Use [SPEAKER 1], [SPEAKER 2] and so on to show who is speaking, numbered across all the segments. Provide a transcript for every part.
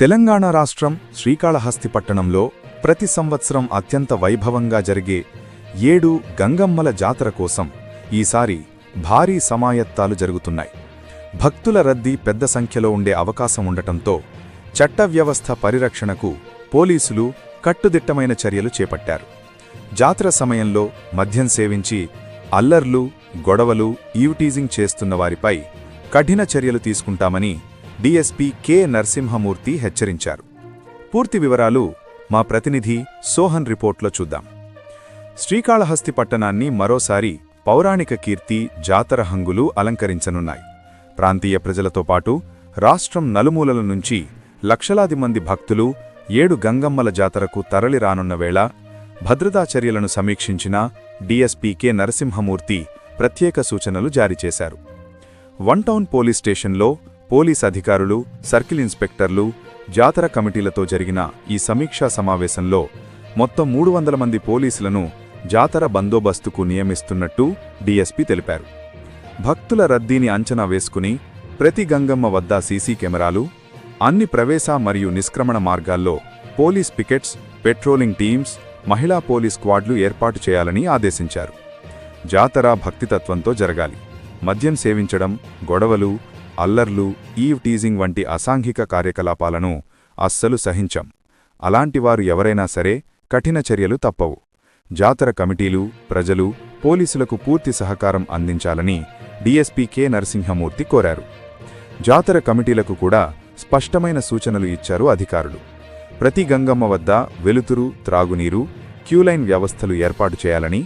[SPEAKER 1] తెలంగాణ రాష్ట్రం శ్రీకాళహస్తి పట్టణంలో ప్రతి సంవత్సరం అత్యంత వైభవంగా జరిగే ఏడు గంగమ్మల జాతర కోసం ఈసారి భారీ సమాయత్తాలు జరుగుతున్నాయి. భక్తుల రద్దీ పెద్ద సంఖ్యలో ఉండే అవకాశం ఉండటంతో చట్ట వ్యవస్థ పరిరక్షణకు పోలీసులు కట్టుదిట్టమైన చర్యలు చేపట్టారు. జాతర సమయంలో మద్యం సేవించి అల్లర్లు గొడవలు ఈవ్టీజింగ్ చేస్తున్న వారిపై కఠిన చర్యలు తీసుకుంటామని డీఎస్పీ కె నరసింహమూర్తి హెచ్చరించారు. పూర్తి వివరాలు మా ప్రతినిధి సోహన్ రిపోర్ట్లో చూద్దాం. శ్రీకాళహస్తి పట్టణాన్ని మరోసారి పౌరాణిక కీర్తి జాతర హంగులు అలంకరించనున్నాయి. ప్రాంతీయ ప్రజలతో పాటు రాష్ట్రం నలుమూలల నుంచి లక్షలాది మంది భక్తులు ఏడు గంగమ్మల జాతరకు తరలిరానున్న వేళ భద్రతా చర్యలను సమీక్షించిన డీఎస్పీ కె నరసింహమూర్తి ప్రత్యేక సూచనలు జారీ చేశారు. వన్ టౌన్ పోలీస్ స్టేషన్లో పోలీస్ అధికారులు సర్కిల్ ఇన్స్పెక్టర్లు జాతర కమిటీలతో జరిగిన ఈ సమీక్షా సమావేశంలో మొత్తం మూడు వందల మంది పోలీసులను జాతర బందోబస్తుకు నియమిస్తున్నట్టు డీఎస్పీ తెలిపారు. భక్తుల రద్దీని అంచనా వేసుకుని ప్రతి గంగమ్మ వద్ద సీసీ కెమెరాలు అన్ని ప్రవేశ మరియు నిష్క్రమణ మార్గాల్లో పోలీస్ పికెట్స్ పెట్రోలింగ్ టీమ్స్ మహిళా పోలీస్ స్క్వాడ్లు ఏర్పాటు చేయాలని ఆదేశించారు. జాతర భక్తితత్వంతో జరగాలి. మద్యం సేవించడం గొడవలు అల్లర్లు ఈవ్ టీజింగ్ వంటి అసాంఘిక కార్యకలాపాలను అస్సలు సహించం. అలాంటివారు ఎవరైనా సరే కఠిన చర్యలు తప్పవు. జాతర కమిటీలు ప్రజలు పోలీసులకు పూర్తి సహకారం అందించాలని డీఎస్పీ కె నరసింహమూర్తి కోరారు. జాతర కమిటీలకు కూడా స్పష్టమైన సూచనలు ఇచ్చారు అధికారులు. ప్రతి గంగమ్మ వద్ద వెలుతురు త్రాగునీరు క్యూలైన్ వ్యవస్థలు ఏర్పాటు చేయాలని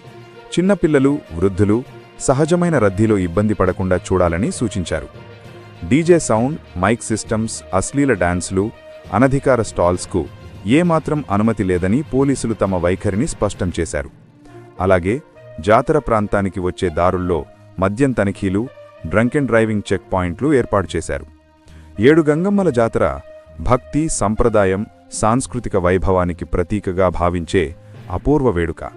[SPEAKER 1] చిన్నపిల్లలు వృద్ధులు సహజమైన రద్దీలో ఇబ్బంది పడకుండా చూడాలని సూచించారు. డీజే సౌండ్ మైక్ సిస్టమ్స్ అశ్లీల డాన్సులు అనధికార స్టాల్స్కు ఏమాత్రం అనుమతి లేదని పోలీసులు తమ వైఖరిని స్పష్టం చేశారు. అలాగే జాతర ప్రాంతానికి వచ్చే దారుల్లో మద్యం తనిఖీలు డ్రంక్ అండ్ డ్రైవింగ్ చెక్ పాయింట్లు ఏర్పాటు చేశారు. ఏడు గంగమ్మల జాతర భక్తి సంప్రదాయం సాంస్కృతిక వైభవానికి ప్రతీకగా భావించే అపూర్వ వేడుక.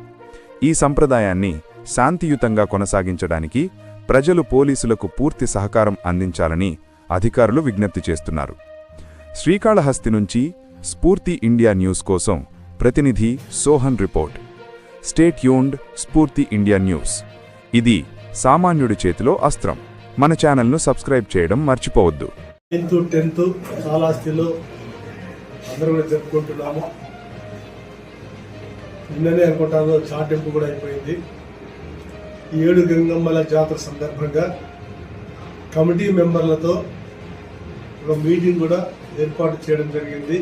[SPEAKER 1] ఈ సంప్రదాయాన్ని శాంతియుతంగా కొనసాగించడానికి ప్రజలు పోలీసులకు పూర్తి సహకారం అందించాలని అధికారులు విజ్ఞప్తి చేస్తున్నారు. శ్రీకాళహస్తి నుంచి స్ఫూర్తి ఇండియా న్యూస్ కోసం ప్రతినిధి సోహన్ రిపోర్ట్. స్టేట్ యూన్డ్ స్ఫూర్తి ఇండియా న్యూస్. ఇది సామాన్యుడి చేతిలో అస్త్రం. మన ఛానల్ను సబ్స్క్రైబ్ చేయడం మర్చిపోవద్దు.
[SPEAKER 2] నైన్త్ టెన్త్ కాళహస్తిలో అందరూ కూడా జరుపుకుంటున్నాము. నిన్ననే అనుకుంటాను చాటింపు కూడా అయిపోయింది. ఏడు గంగమ్మల జాతర సందర్భంగా కమిటీ మెంబర్లతో ఒక మీటింగ్ కూడా ఏర్పాటు చేయడం జరిగింది.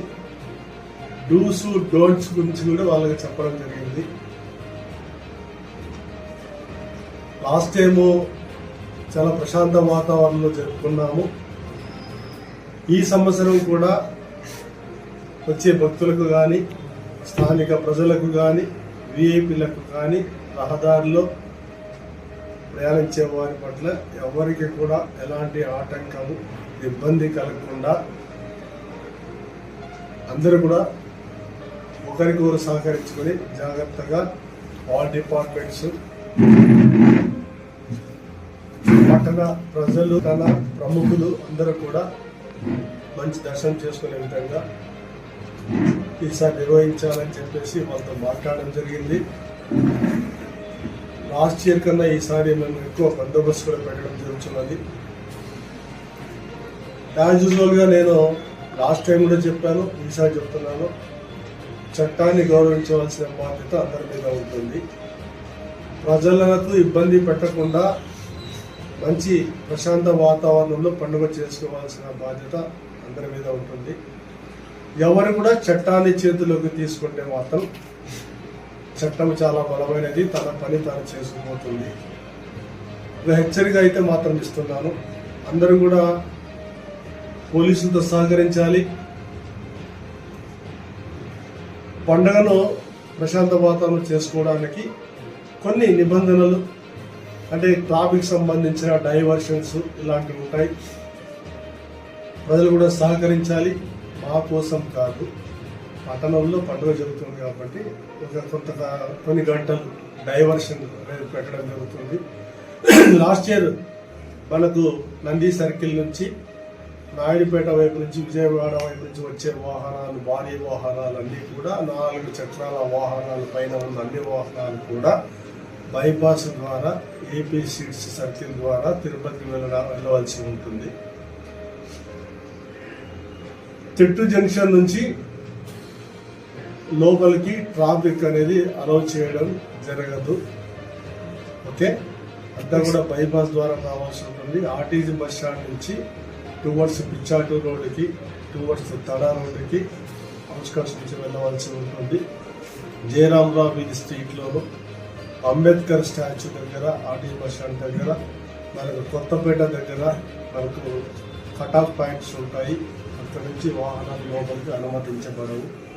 [SPEAKER 2] డూస్ డోంట్స్ గురించి కూడా వాళ్ళకి చెప్పడం జరిగింది. లాస్ట్ టైము చాలా ప్రశాంత వాతావరణంలో జరుపుకున్నాము. ఈ సంవత్సరం కూడా వచ్చే భక్తులకు కానీ స్థానిక ప్రజలకు కానీ విఐపీలకు కానీ రహదారిలో ప్రయాణించే వారి పట్ల ఎవరికి కూడా ఎలాంటి ఆటంకము ఇబ్బంది కలగకుండా అందరూ కూడా ఒకరికొకరు సహకరించుకొని జాగ్రత్తగా ఆల్ డిపార్ట్మెంట్స్ పట్టణ ప్రజలు తన ప్రముఖులు అందరూ కూడా మంచి దర్శనం చేసుకునే విధంగా ఈసారి నిర్వహించాలని చెప్పేసి వాళ్ళతో మాట్లాడడం జరిగింది. లాస్ట్ ఇయర్ కన్నా ఈసారి మేము ఎక్కువ బందోబస్తు కూడా పెట్టడం జరుగుతున్నది. యాజ్ యూజువల్గా నేను లాస్ట్ టైం కూడా చెప్పాను ఈసారి చెప్తున్నాను. చట్టాన్ని గౌరవించవలసిన బాధ్యత అందరి మీద ఉంటుంది. ప్రజలకు ఇబ్బంది పెట్టకుండా మంచి ప్రశాంత వాతావరణంలో పండుగ చేసుకోవాల్సిన బాధ్యత అందరి మీద ఉంటుంది. ఎవరు కూడా చట్టాన్ని చేతిలోకి తీసుకుంటే మాత్రం చట్టం చాలా బలమైనది తన పని తాను చేసుకుపోతుంది. హెచ్చరిక అయితే మాత్రం ఇస్తున్నాను. అందరూ కూడా పోలీసులతో సహకరించాలి. పండుగను ప్రశాంత వాతావరణం చేసుకోవడానికి కొన్ని నిబంధనలు అంటే ట్రాఫిక్ సంబంధించిన డైవర్షన్స్ ఇలాంటివి ఉంటాయి. ప్రజలు కూడా సహకరించాలి. మా కోసం కాదు. పట్టణంలో పండుగ జరుగుతుంది కాబట్టి ఒక కొంత కొన్ని గంటలు డైవర్షన్ అనేది పెట్టడం జరుగుతుంది. లాస్ట్ ఇయర్ మనకు నంది సర్కిల్ నుంచి నాయుడుపేట వైపు నుంచి విజయవాడ వైపు నుంచి వచ్చే వాహనాలు భారీ వాహనాలు అన్నీ కూడా నాలుగు చక్రాల వాహనాల పైన ఉన్న అన్ని వాహనాలు కూడా బైపాస్ ద్వారా ఏపీ సీట్స్ సర్కిల్ ద్వారా తిరుపతికి వెళ్ళ వెళ్ళవలసి ఉంటుంది. తిట్టు జంక్షన్ నుంచి లోపలికి ట్రాఫిక్ అనేది అలౌ చేయడం జరగదు. ఓకే? అంతా కూడా బైపాస్ ద్వారా రావాల్సి ఉంటుంది. ఆర్టీజీ బస్ స్టాండ్ నుంచి టువర్డ్స్ పిచ్చాటు రోడ్డుకి టువర్డ్స్ తడా రోడ్డుకి అవుట్స్కట్స్ నుంచి వెళ్ళవలసి ఉంటుంది. జయరామరావు వీధి స్ట్రీట్లోను అంబేద్కర్ స్టాచ్యూ దగ్గర ఆర్టీజీ బస్ స్టాండ్ దగ్గర మనకు కొత్తపేట దగ్గర మనకు కట్ ఆఫ్ పాయింట్స్ ఉంటాయి. అక్కడ నుంచి వాహనాలు లోపలికి అనుమతించబడవు.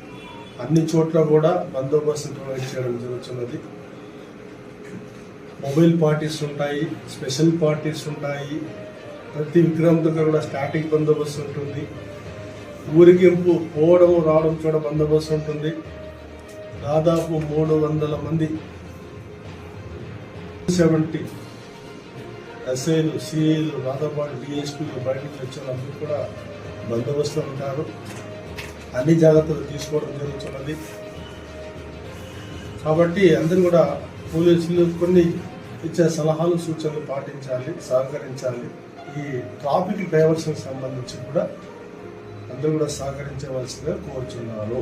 [SPEAKER 2] అన్ని చోట్ల కూడా బందోబస్తు ప్రొవైడ్ చేయడం జరుగుతున్నది. మొబైల్ పార్టీస్ ఉంటాయి స్పెషల్ పార్టీస్ ఉంటాయి. ప్రతి విగ్రహం దగ్గర కూడా స్టాటిక్ బందోబస్తు ఉంటుంది. ఊరిగింపు పోవడం రావడం చూడ బందోబస్తు ఉంటుంది. దాదాపు మూడు వందల మంది సెవెంటీ ఎస్ఐలు సిఐలు రాధాపాటు డిఎస్పీలు బయట నుంచి అందరూ కూడా బందోబస్తు ఉంటారు. అన్ని జాగ్రత్తలు తీసుకోవడం జరుగుతున్నది కాబట్టి అందరూ కూడా పోలీసులు కొన్ని ఇచ్చే సలహాలు సూచనలు పాటించాలి సహకరించాలి. ఈ ట్రాఫిక్ డ్రైవర్స్కి సంబంధించి కూడా అందరూ కూడా సహకరించవలసిందిగా కోరుచున్నాను.